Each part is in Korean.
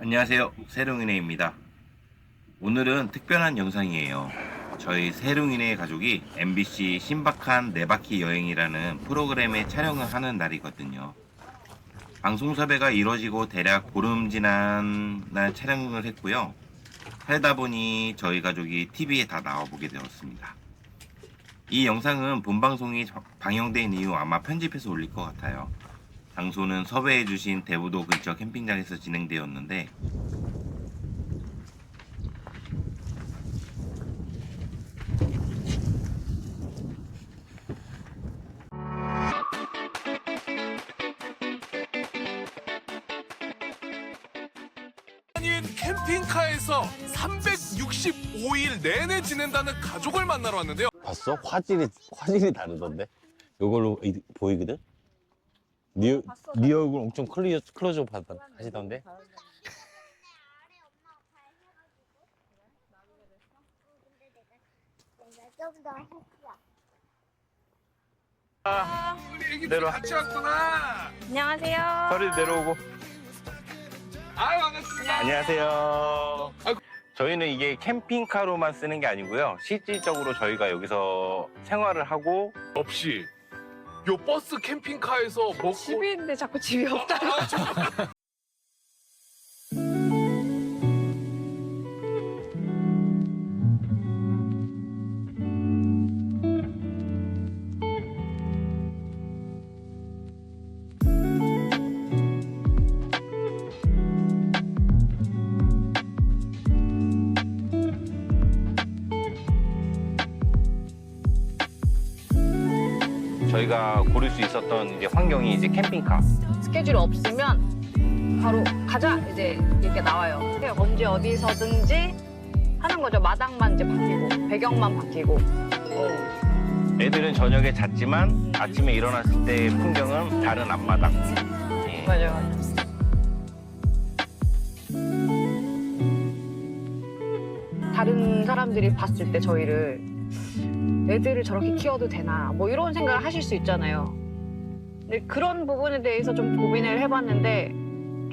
안녕하세요. 세롱이네입니다. 오늘은 특별한 영상이에요. 저희 세롱이네 가족이 MBC 신박한 네바퀴 여행이라는 프로그램에 촬영을 하는 날이거든요. 방송 섭외가 이루어지고 대략 보름 지난 날 촬영을 했고요. 살다 보니 저희 가족이 TV에 다 나와보게 되었습니다. 이 영상은 본방송이 방영된 이후 아마 편집해서 올릴 것 같아요. 장소는 섭외해 주신 대부도 근처 캠핑장에서 진행되었는데 아닌 캠핑카에서 365일 내내 지낸다는 가족을 만나러 왔는데요. 봤어? 화질이 화질이 다르던데. 요걸로 이- 보이거든. 네, 네 얼굴 엄청 클리어 클로즈업 하다, 하시던데. 좀더 했어. 우리 애기들 내려와. 같이 왔구나. 안녕하세요. 허리 내려오고 아유 반갑습니다. 안녕하세요. 저희는 이게 캠핑카로만 쓰는 게 아니고요. 실질적으로 저희가 여기서 생활을 하고 없이 요 버스 캠핑카에서 먹고 집이 있는데 자꾸 집이 없다. 아, 저- 저희가 고를 수 있었던 이제 환경이 이제 캠핑카. 스케줄이 없으면 바로 가자 이제 이렇게 나와요. 언제 어디서든지 하는 거죠. 마당만 이제 바뀌고 배경만 바뀌고. 어. 애들은 저녁에 잤지만 아침에 일어났을 때 풍경은 다른 앞마당. 예. 맞아요. 맞아요. 다른 사람들이 봤을 때 저희를 애들을 저렇게 키워도 되나 뭐 이런 생각을 하실 수 있잖아요. 근데 그런 부분에 대해서 좀 고민을 해봤는데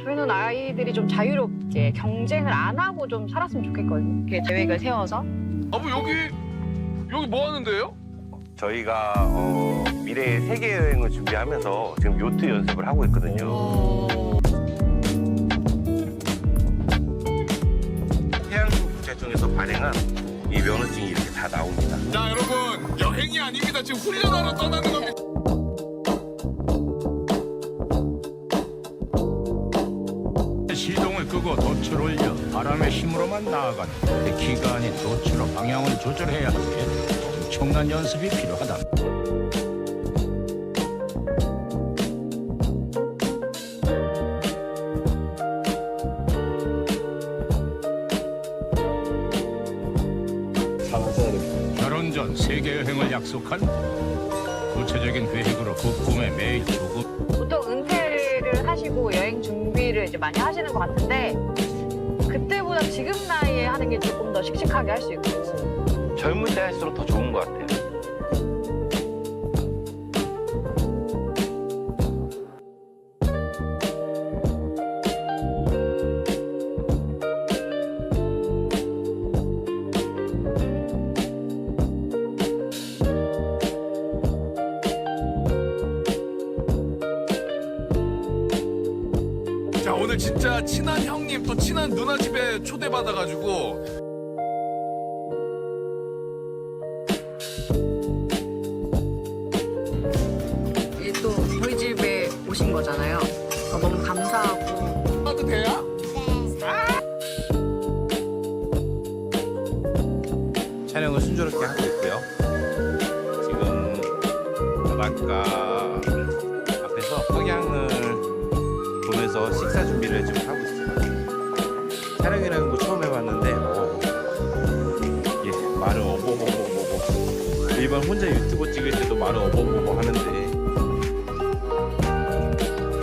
저희는 아이들이 좀 자유롭게 경쟁을 안 하고 좀 살았으면 좋겠거든요. 이렇게 계획을 세워서 아버 여기 여기 뭐 하는데요? 저희가 어, 미래의 세계 여행을 준비하면서 지금 요트 연습을 하고 있거든요. 해양국 제청에서 발행한 이 면허증이 이렇게 다 나옵니다. 자 여러분 여행이 아닙니다. 지금 훈련하러 떠나는 겁니다. 시동을 끄고 돛을 올려 바람의 힘으로만 나아가는 기가 아닌 돛으로 방향을 조절해야 하기에 엄청난 연습이 필요하다. 결혼 전 세계 여행을 약속한 구체적인 계획으로 그 꿈에 매일 조금 보통 은퇴를 하시고 여행 준비를 이제 많이 하시는 것 같은데 그때보다 지금 나이에 하는 게 조금 더 씩씩하게 할 수 있고 젊을 때 할수록 더 좋은 것 같아요. 오늘 진짜 친한 형님 또 친한 누나 집에 초대받아가지고 이게 또 저희 집에 오신 거잖아요. 그래서 너무 감사하고 봐도 돼요? 촬영을 순조롭게 하고 있고요. 지금 바닷가 앞에서 석양을 보면서 식사 준비를 좀 하고 있어요. 촬영이라는 거 처음 해봤는데, 어, 예, 말을 어버버버버버. 일반 혼자 유튜브 찍을 때도 말을 어버버버 하는데,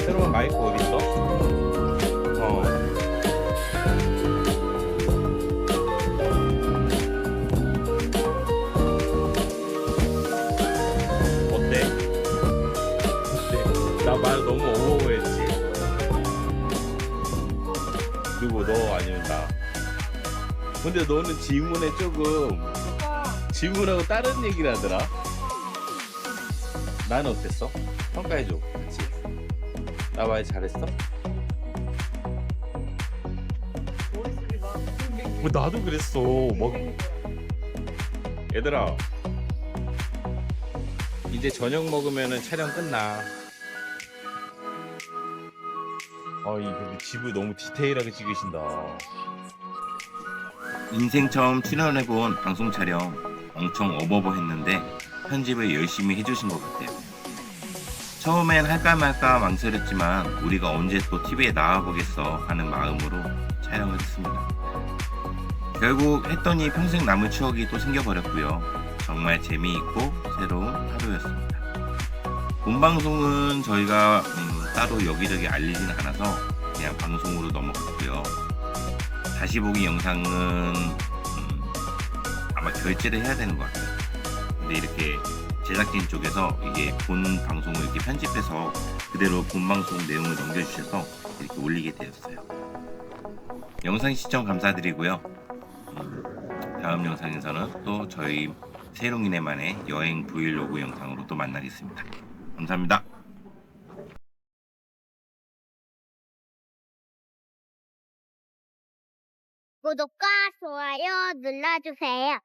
새로운 마이크 근데 너는 질문에 조금 질문하고 다른 얘기를 하더라. 나는 어땠어? 평가해줘. 같이 나말 잘했어? 뭐 나도 그랬어? 막 얘들아. 이제 저녁 먹으면은 촬영 끝나. 아 이 근데 집을 너무 디테일하게 찍으신다 인생 처음 출연해본 방송 촬영 엄청 어버버 했는데 편집을 열심히 해주신 것 같아요. 처음엔 할까 말까 망설였지만 우리가 언제 또 TV에 나와보겠어 하는 마음으로 촬영을 했습니다. 결국 했더니 평생 남을 추억이 또 생겨버렸고요. 정말 재미있고 새로운 하루였습니다. 본 방송은 저희가 음, 따로 여기저기 알리진 않아서 그냥 방송으로 넘어갔고요. 다시 보기 영상은 음, 아마 결제를 해야 되는 것 같아요. 근데 이렇게 제작진 쪽에서 이게 본 방송을 이렇게 편집해서 그대로 본 방송 내용을 넘겨주셔서 이렇게 올리게 되었어요. 영상 시청 감사드리고요. 음, 다음 영상에서는 또 저희 세롱이네만의 여행 브이로그 영상으로 또 만나겠습니다. 감사합니다. 구독과 좋아요 눌러주세요.